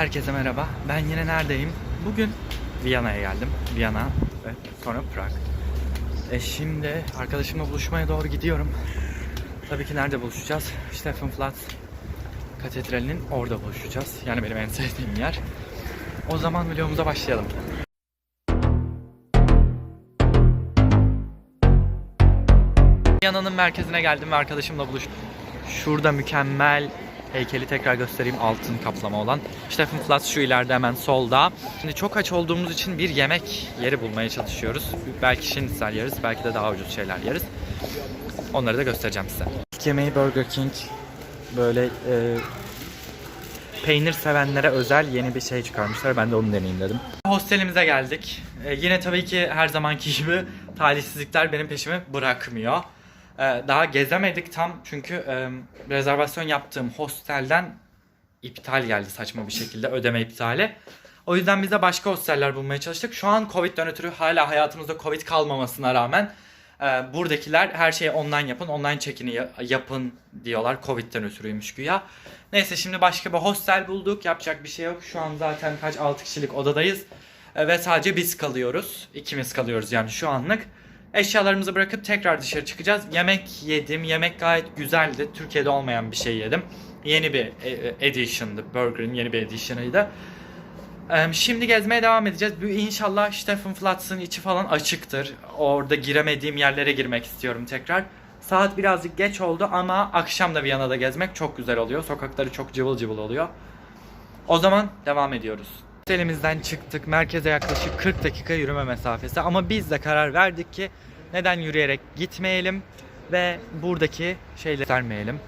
Herkese merhaba. Ben yine neredeyim? Bugün Viyana'ya geldim. Viyana ve sonra Prag. E şimdi arkadaşımla buluşmaya doğru gidiyorum. Tabii ki nerede buluşacağız? Stephanplatz Katedrali'nin orada buluşacağız. Yani benim en sevdiğim yer. O zaman videomuza başlayalım. Viyana'nın merkezine geldim ve arkadaşımla buluştum. Şurada mükemmel heykeli tekrar göstereyim altın kaplama olan. Stephanplatz şu ileride hemen solda. Şimdi çok aç olduğumuz için bir yemek yeri bulmaya çalışıyoruz. Belki şinitsel yeriz, belki de daha ucuz şeyler yeriz. Onları da göstereceğim size. İlk yemeği Burger King. Böyle e, peynir sevenlere özel yeni bir şey çıkarmışlar. Ben de onu deneyeyim dedim. Hostelimize geldik. E, yine tabii ki her zamanki gibi talihsizlikler benim peşimi bırakmıyor. E, daha gezemedik tam çünkü rezervasyon yaptığım hostelden iptal geldi saçma bir şekilde ödeme iptali. O yüzden biz de başka hosteller bulmaya çalıştık. Şu an Covid'den ötürü hala hayatımızda Covid kalmamasına rağmen e, buradakiler her şeyi online yapın, online check-in'i ya- yapın diyorlar. Covid'den ötürüymüş güya. Neyse şimdi başka bir hostel bulduk. Yapacak bir şey yok. Şu an zaten kaç 6 kişilik odadayız. E, ve sadece biz kalıyoruz. İkimiz kalıyoruz yani şu anlık. Eşyalarımızı bırakıp tekrar dışarı çıkacağız. Yemek yedim. Yemek gayet güzeldi. Türkiye'de olmayan bir şey yedim. Yeni bir e, e, edition'dı. Burger'ın yeni bir edition'ıydı. Şimdi gezmeye devam edeceğiz. İnşallah Stephanplatz'ın içi falan açıktır. Orada giremediğim yerlere girmek istiyorum tekrar. Saat birazcık geç oldu ama akşam da Viyana'da gezmek çok güzel oluyor. Sokakları çok cıvıl cıvıl oluyor. O zaman devam ediyoruz. Otelimizden çıktık. Merkeze yaklaşık 40 dakika yürüme mesafesi. Ama biz de karar verdik ki neden yürüyerek gitmeyelim ve buradaki şeyleri göstermeyelim.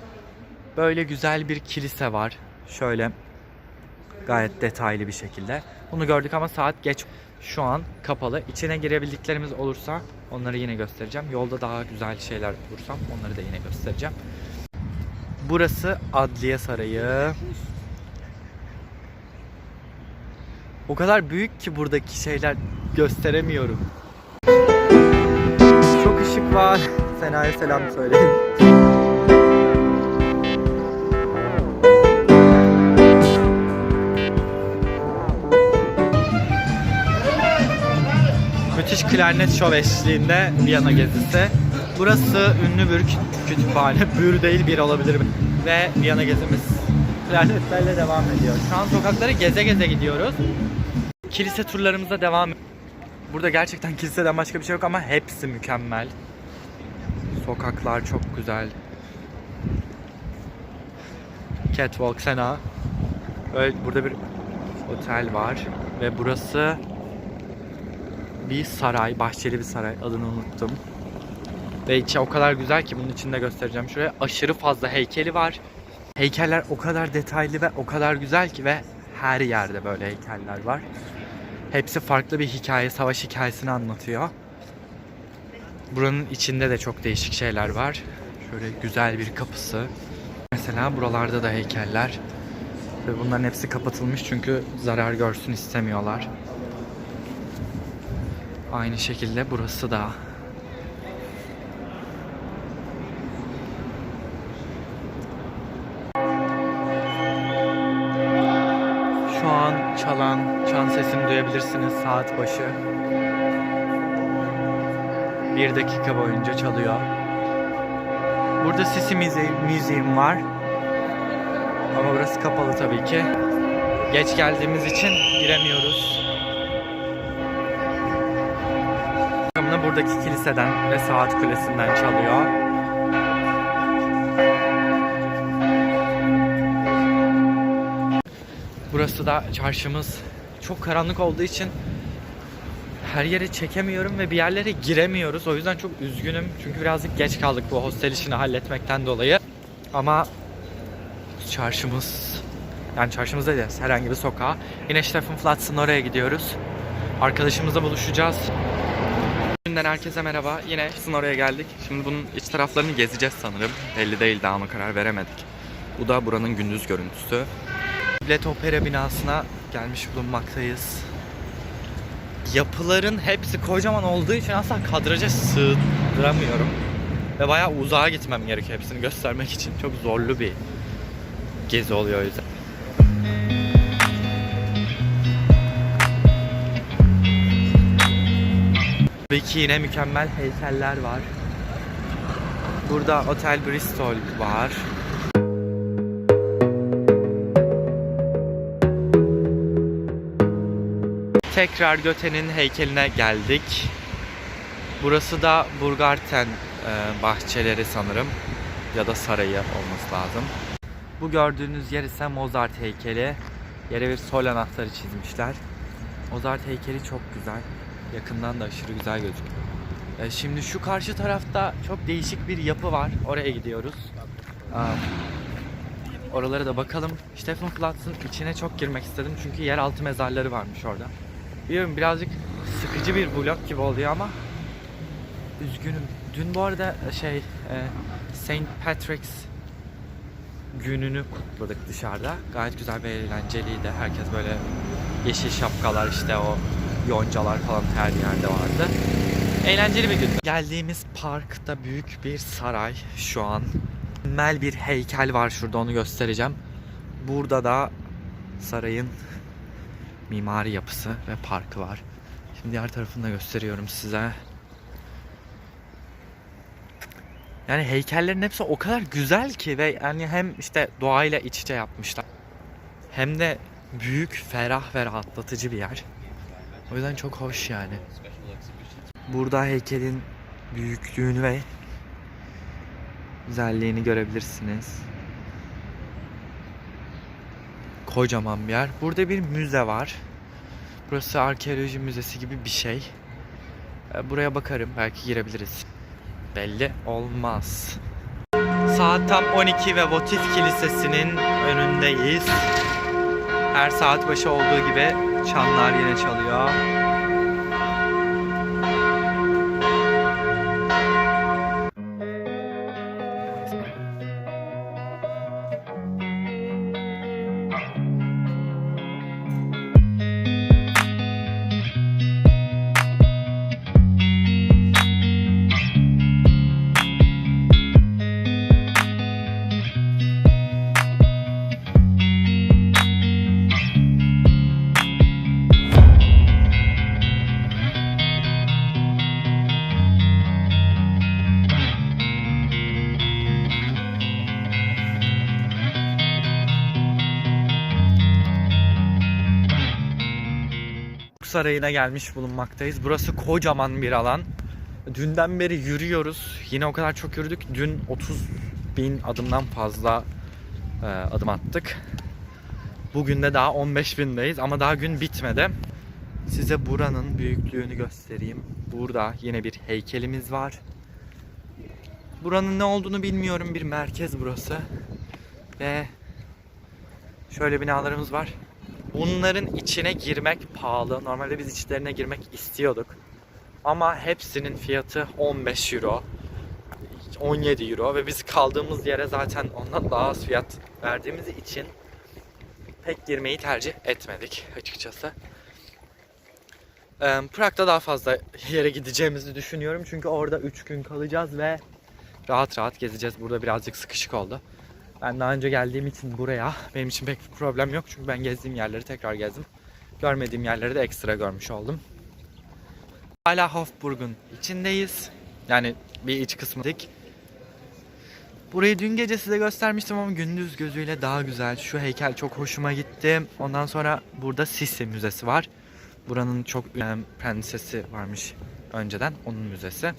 Böyle güzel bir kilise var. Şöyle gayet detaylı bir şekilde. Bunu gördük ama saat geç. Şu an kapalı. İçine girebildiklerimiz olursa onları yine göstereceğim. Yolda daha güzel şeyler bulursam onları da yine göstereceğim. Burası Adliye Sarayı. O kadar büyük ki buradaki şeyler gösteremiyorum. Çok ışık var. Sena'ya selam söyleyin. Müthiş klarnet şov eşliğinde Viyana gezisi. Burası ünlü bir kü- kütüphane. Bür değil bir olabilir. Ve Viyana gezimiz klarnetlerle devam ediyor. Şu an sokakları geze geze gidiyoruz. Kilise turlarımıza devam Burada gerçekten kiliseden başka bir şey yok ama hepsi mükemmel. Sokaklar çok güzel. Catwalk Sena. Böyle burada bir otel var ve burası bir saray, bahçeli bir saray. Adını unuttum. Ve içi o kadar güzel ki bunun içinde göstereceğim. Şuraya aşırı fazla heykeli var. Heykeller o kadar detaylı ve o kadar güzel ki ve her yerde böyle heykeller var. Hepsi farklı bir hikaye, savaş hikayesini anlatıyor. Buranın içinde de çok değişik şeyler var. Şöyle güzel bir kapısı. Mesela buralarda da heykeller. Ve bunların hepsi kapatılmış çünkü zarar görsün istemiyorlar. Aynı şekilde burası da. Şu an çalan çan sesini duyabilirsiniz saat başı. Bir dakika boyunca çalıyor. Burada Sisi Museum var. Ama burası kapalı tabii ki. Geç geldiğimiz için giremiyoruz. Rakamını buradaki kiliseden ve saat kulesinden çalıyor. Burası da çarşımız. Çok karanlık olduğu için her yere çekemiyorum ve bir yerlere giremiyoruz. O yüzden çok üzgünüm. Çünkü birazcık geç kaldık bu hostel işini halletmekten dolayı. Ama çarşımız yani çarşımızda değil herhangi bir sokağa. Yine Stephanplatz'ın oraya gidiyoruz. Arkadaşımızla buluşacağız. Günden herkese merhaba. Yine sizin oraya geldik. Şimdi bunun iç taraflarını gezeceğiz sanırım. Belli değil daha ama karar veremedik. Bu da buranın gündüz görüntüsü. Devlet Opera binasına gelmiş bulunmaktayız. Yapıların hepsi kocaman olduğu için asla kadraja sığdıramıyorum. Ve bayağı uzağa gitmem gerekiyor hepsini göstermek için. Çok zorlu bir gezi oluyor o yüzden. Tabii ki yine mükemmel heykeller var. Burada Otel Bristol var. Tekrar Göte'nin heykeline geldik. Burası da Burgarten e, bahçeleri sanırım. Ya da sarayı olması lazım. Bu gördüğünüz yer ise Mozart heykeli. Yere bir sol anahtarı çizmişler. Mozart heykeli çok güzel. Yakından da aşırı güzel gözüküyor. E, Şimdi şu karşı tarafta çok değişik bir yapı var. Oraya gidiyoruz. Aa, Oralara da bakalım. Stephen Platz'ın içine çok girmek istedim çünkü yeraltı mezarları varmış orada. Biliyorum birazcık sıkıcı bir vlog gibi oluyor ama üzgünüm. Dün bu arada şey e, Saint Patrick's gününü kutladık dışarıda. Gayet güzel ve eğlenceliydi. Herkes böyle yeşil şapkalar işte o yoncalar falan her yerde vardı. Eğlenceli bir gündü. Geldiğimiz parkta büyük bir saray şu an. Mükemmel bir heykel var şurada onu göstereceğim. Burada da sarayın mimari yapısı ve parkı var. Şimdi diğer tarafını da gösteriyorum size. Yani heykellerin hepsi o kadar güzel ki ve yani hem işte doğayla iç içe yapmışlar. Hem de büyük, ferah ve rahatlatıcı bir yer. O yüzden çok hoş yani. Burada heykelin büyüklüğünü ve güzelliğini görebilirsiniz. Kocaman bir yer. Burada bir müze var. Burası arkeoloji müzesi gibi bir şey. Ee, Buraya bakarım. Belki girebiliriz. Belli olmaz. Saat tam 12 ve Votif Kilisesi'nin önündeyiz. Her saat başı olduğu gibi çanlar yine çalıyor. Sarayı'na gelmiş bulunmaktayız. Burası kocaman bir alan. Dünden beri yürüyoruz. Yine o kadar çok yürüdük. Dün 30 bin adımdan fazla e, adım attık. Bugün de daha 15 bindeyiz ama daha gün bitmedi. Size buranın büyüklüğünü göstereyim. Burada yine bir heykelimiz var. Buranın ne olduğunu bilmiyorum. Bir merkez burası. Ve şöyle binalarımız var. Bunların içine girmek pahalı. Normalde biz içlerine girmek istiyorduk. Ama hepsinin fiyatı 15 euro. 17 euro ve biz kaldığımız yere zaten ondan daha az fiyat verdiğimiz için pek girmeyi tercih etmedik açıkçası. Ee, Prag'da daha fazla yere gideceğimizi düşünüyorum. Çünkü orada 3 gün kalacağız ve rahat rahat gezeceğiz. Burada birazcık sıkışık oldu. Ben daha önce geldiğim için buraya benim için pek bir problem yok. Çünkü ben gezdiğim yerleri tekrar gezdim. Görmediğim yerleri de ekstra görmüş oldum. Hala Hofburg'un içindeyiz. Yani bir iç kısmıydık. Burayı dün gece size göstermiştim ama gündüz gözüyle daha güzel. Şu heykel çok hoşuma gitti. Ondan sonra burada Sisi Müzesi var. Buranın çok ünlü prensesi varmış önceden. Onun müzesi.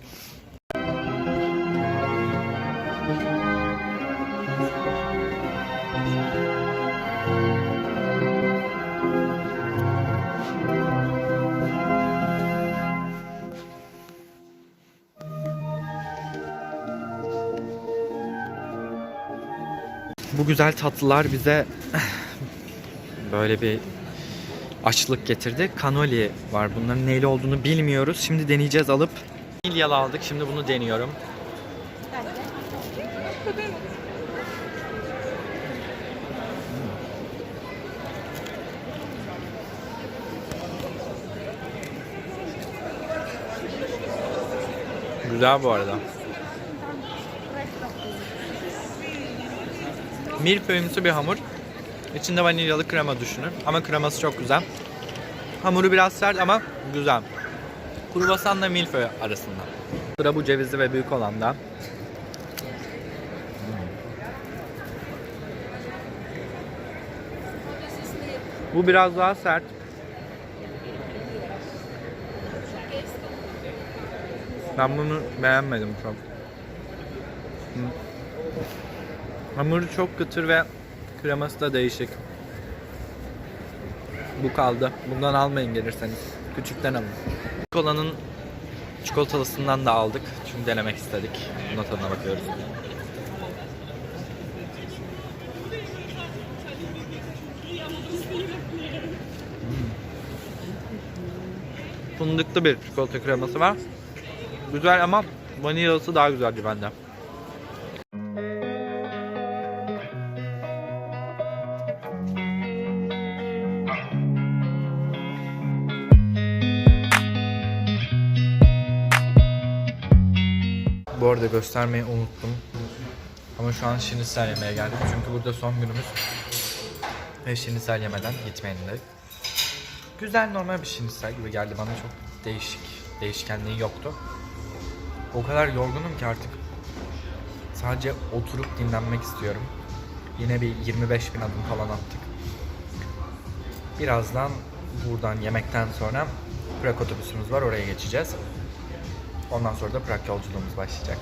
Bu güzel tatlılar bize böyle bir açlık getirdi. Kanoli var. Bunların neyle olduğunu bilmiyoruz. Şimdi deneyeceğiz alıp. Vanilyalı aldık. Şimdi bunu deniyorum. Güzel bu arada. Milföyümsü bir hamur. İçinde vanilyalı krema düşünün. Ama kreması çok güzel. Hamuru biraz sert ama güzel. Kruvasanla milföy arasında. Sıra bu cevizli ve büyük olanda. Bu biraz daha sert. Ben bunu beğenmedim çok. Hı. Hamuru çok kıtır ve kreması da değişik. Bu kaldı. Bundan almayın gelirseniz. Küçükten alın. Kolanın çikolatalısından da aldık. Çünkü denemek istedik. Buna tadına bakıyoruz. Fındıklı bir çikolata kreması var. Güzel ama vanilyalısı daha güzeldi bende. Arada göstermeyi unuttum. Ama şu an şinisel yemeye geldik. Çünkü burada son günümüz. Ve şinisel yemeden gitmeyin de. Güzel normal bir şinisel gibi geldi bana çok değişik. Değişkenliği yoktu. O kadar yorgunum ki artık sadece oturup dinlenmek istiyorum. Yine bir 25 bin adım falan attık. Birazdan buradan yemekten sonra Prag otobüsümüz var oraya geçeceğiz. Ondan sonra da Prag yolculuğumuz başlayacak.